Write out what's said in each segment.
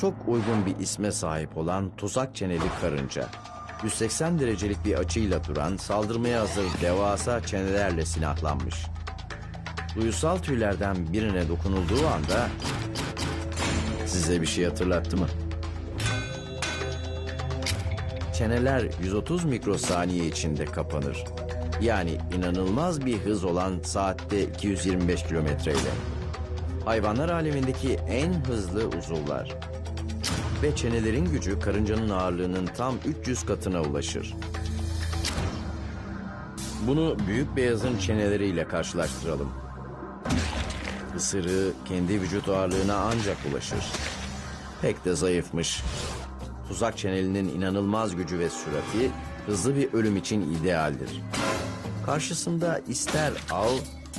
Çok uygun bir isme sahip olan tuzak çeneli karınca. 180 derecelik bir açıyla duran, saldırmaya hazır devasa çenelerle silahlanmış. Duysal tüylerden birine dokunulduğu anda size bir şey hatırlattı mı? Çeneler 130 mikrosaniye içinde kapanır. Yani inanılmaz bir hız olan saatte 225 kilometre ile. Hayvanlar alemindeki en hızlı uzuvlar. Ve çenelerin gücü karıncanın ağırlığının tam 300 katına ulaşır. Bunu büyük beyazın çeneleriyle karşılaştıralım. Isırığı kendi vücut ağırlığına ancak ulaşır. Pek de zayıfmış. Tuzak çenelinin inanılmaz gücü ve sürati hızlı bir ölüm için idealdir. Karşısında ister av,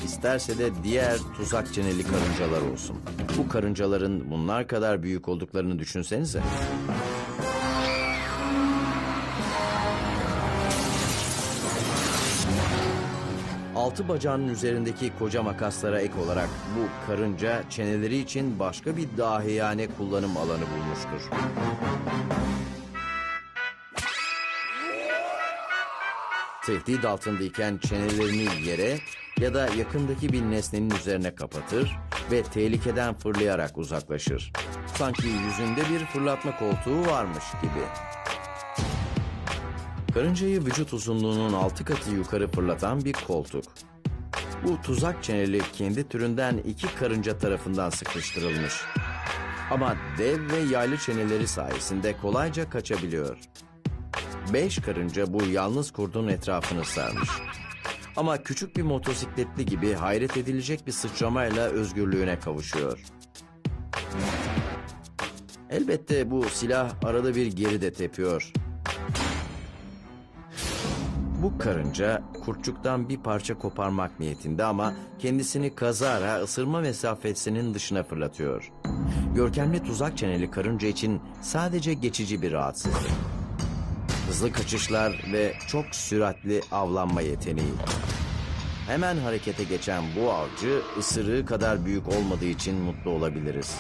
isterse de diğer tuzak çeneli karıncalar olsun. Bu karıncaların bunlar kadar büyük olduklarını düşünsenize. Altı bacağının üzerindeki koca makaslara ek olarak bu karınca çeneleri için başka bir dahiyane kullanım alanı bulmuştur. Tehdit altındayken çenelerini yere ya da yakındaki bir nesnenin üzerine kapatır ve tehlikeden fırlayarak uzaklaşır. Sanki yüzünde bir fırlatma koltuğu varmış gibi. Karıncayı vücut uzunluğunun altı katı yukarı fırlatan bir koltuk. Bu tuzak çeneli kendi türünden iki karınca tarafından sıkıştırılmış. Ama dev ve yaylı çeneleri sayesinde kolayca kaçabiliyor. Beş karınca bu yalnız kurdun etrafını sarmış. Ama küçük bir motosikletli gibi hayret edilecek bir sıçramayla özgürlüğüne kavuşuyor. Elbette bu silah arada bir geri de tepiyor. Bu karınca kurtçuktan bir parça koparmak niyetinde ama kendisini kazara ısırma mesafesinin dışına fırlatıyor. Görkemli tuzak çeneli karınca için sadece geçici bir rahatsızlık. Hızlı kaçışlar ve çok süratli avlanma yeteneği. Hemen harekete geçen bu avcı ısırığı kadar büyük olmadığı için mutlu olabiliriz.